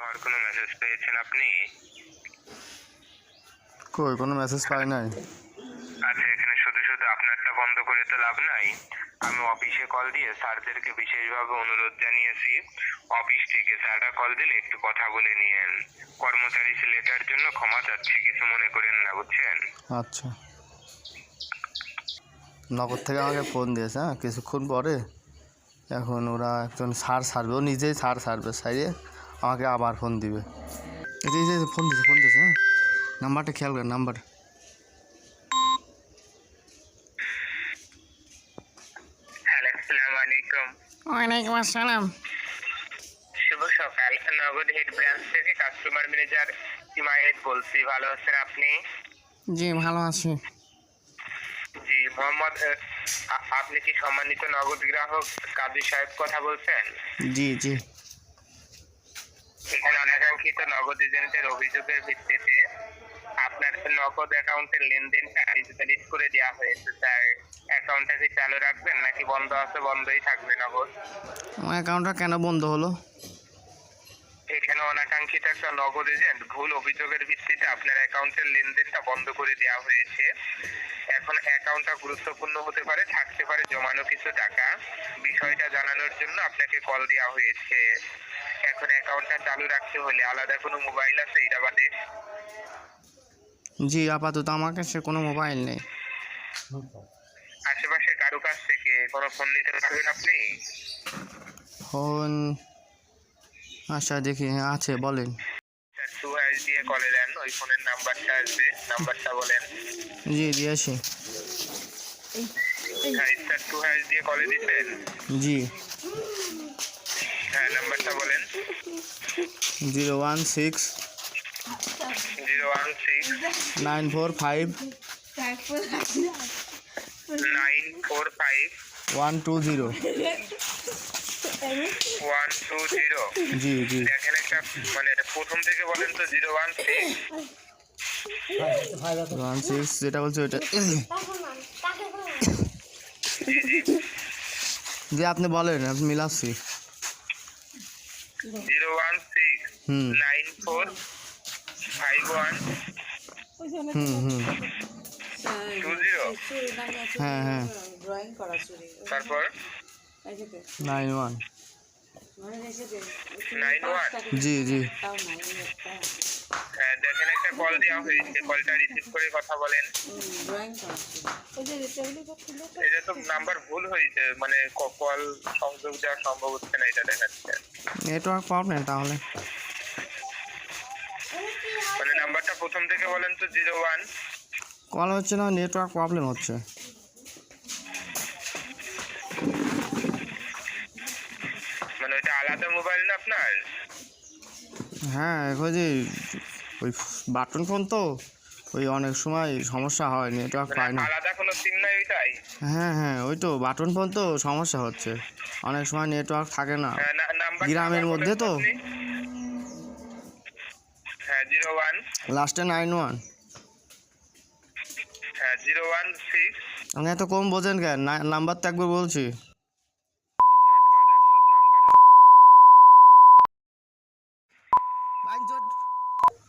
হওয়ার কোনো মেসেজ পেয়েছেন আপনি? কই কোনো মেসেজ পাই নাই? আচ্ছা এখানে শুধু শুধু আপনারটা বন্ধ করে তো লাভ নাই। আমি অফিসে কল দিয়ে স্যারদেরকে বিশেষভাবে অনুরোধ জানিয়েছি। অফিস থেকে স্যাররা কল দিলে একটু কথা বলে নিয়েন। কর্মচারী ছেলেটার জন্য ক্ষমা চাচ্ছি কিছু মনে করেন না বুঝছেন? আচ্ছা। নগদ থেকে আমাকে ফোন দিয়েছে হ্যাঁ কিছুক্ষণ পরে। এখন ওরা একজন সার সারবে ও নিজেই সার সারবে সারিয়ে আমাকে আবার ফোন দিবে। এই যে, ফোন দিয়েছে ফোন হ্যাঁ? নাম্বারটা খেয়াল করেন নাম্বার হ্যালো আসসালামু আলাইকুম। ওয়ালাইকুম আসসালাম। শুভ সকাল। নগদ হেড ব্রাঞ্চ থেকে কাস্টমার ম্যানেজার ইমায়েত বলছি। ভালো আছেন আপনি? জি ভালো আছি। জি মোহাম্মদ আপনি কি সম্মানিত নগদ গ্রাহক কাজী সাহেব কথা বলছেন? জি জি। নগদ এজেন্টের অভিযোগের ভিত্তিতে আপনার নগদ অ্যাকাউন্টের লেনদেনটা ডিজিটালাইজ করে দেওয়া হয়েছে। স্যার অ্যাকাউন্টটা কি চালু রাখবেন নাকি বন্ধ আছে বন্ধই থাকবে নগদ? আমার অ্যাকাউন্টটা কেন বন্ধ হলো? এখানে অনাকাঙ্ক্ষিত একটা নগদ এজেন্ট ভুল অভিযোগের ভিত্তিতে আপনার অ্যাকাউন্টের লেনদেনটা বন্ধ করে দেওয়া হয়েছে। এখন অ্যাকাউন্টটা গুরুত্বপূর্ণ হতে পারে থাকতে পারে জমানো কিছু টাকা। বিষয়টা জানানোর জন্য আপনাকে কল দেওয়া হয়েছে। এখন অ্যাকাউন্টটা চালু রাখতে হলে আলাদা কোনো মোবাইল আছে? এটা বাদে জি আপাতত আমার কাছে কোনো মোবাইল নেই। আশেপাশে কারও কাছ থেকে কোনো ফোন নিতে পারবেন আপনি? ফোন আচ্ছা দেখি হ্যাঁ আছে বলেন। টু হ্যাশ দিয়ে কলে ওই ফোনের নাম্বারটা আসবে। নাম্বারটা বলেন। জি টু দিয়ে কলে দিচ্ছেন? জি। হ্যাঁ নাম্বারটা বলেন। Zero one six zero one six nine four five nine four five one two zero. One two zero জি জি। দেখেন একটা মানে প্রথম থেকে বলেন তো zero one six one six যেটা বলছে ওইটা। জি আপনি বলেন আপনি মিলাচ্ছি। জিরো ওয়ান সিক্স হুম। নাইন ফোর ফাইভ ওয়ান হুম হুম। টু জিরো হ্যাঁ হ্যাঁ ড্রয়িং করা চুরি। তারপর? Nine one. জি জি। হ্যাঁ দেখেন একটা কল দেওয়া হয়েছে কলটা রিসিভ করে কথা বলেন। এটা তো নাম্বার ভুল হয়েছে মানে কল সংযোগ দেওয়া সম্ভব হচ্ছে না এটা দেখাচ্ছে। নেটওয়ার্ক প্রবলেম তাহলে। মানে নাম্বারটা প্রথম থেকে বলেন তো জিরো ওয়ান। কল হচ্ছে না নেটওয়ার্ক প্রবলেম হচ্ছে। মানে মোবাইল না আপনার? হ্যাঁ এখন যে ওই বাটন ফোন তো ওই অনেক সময় সমস্যা হয় নেটওয়ার্ক পায় মানে না। আলাদা কোনো সিম নাই ওইটাই? হ্যাঁ হ্যাঁ ওই তো বাটন ফোন তো সমস্যা হচ্ছে। অনেক সময় নেটওয়ার্ক থাকে না। হ্যাঁ, গ্রামের মধ্যে তো? হ্যাঁ জিরো ওয়ান লাস্টে নাইন ওয়ান হ্যাঁ জিরো ওয়ান সিক্স আপনি এত কম বোঝেন কেন? নাম্বার তো একবার বলছি।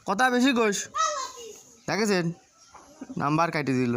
কথা বেশি কইস। দেখেছেন? নাম্বার কাটি দিল।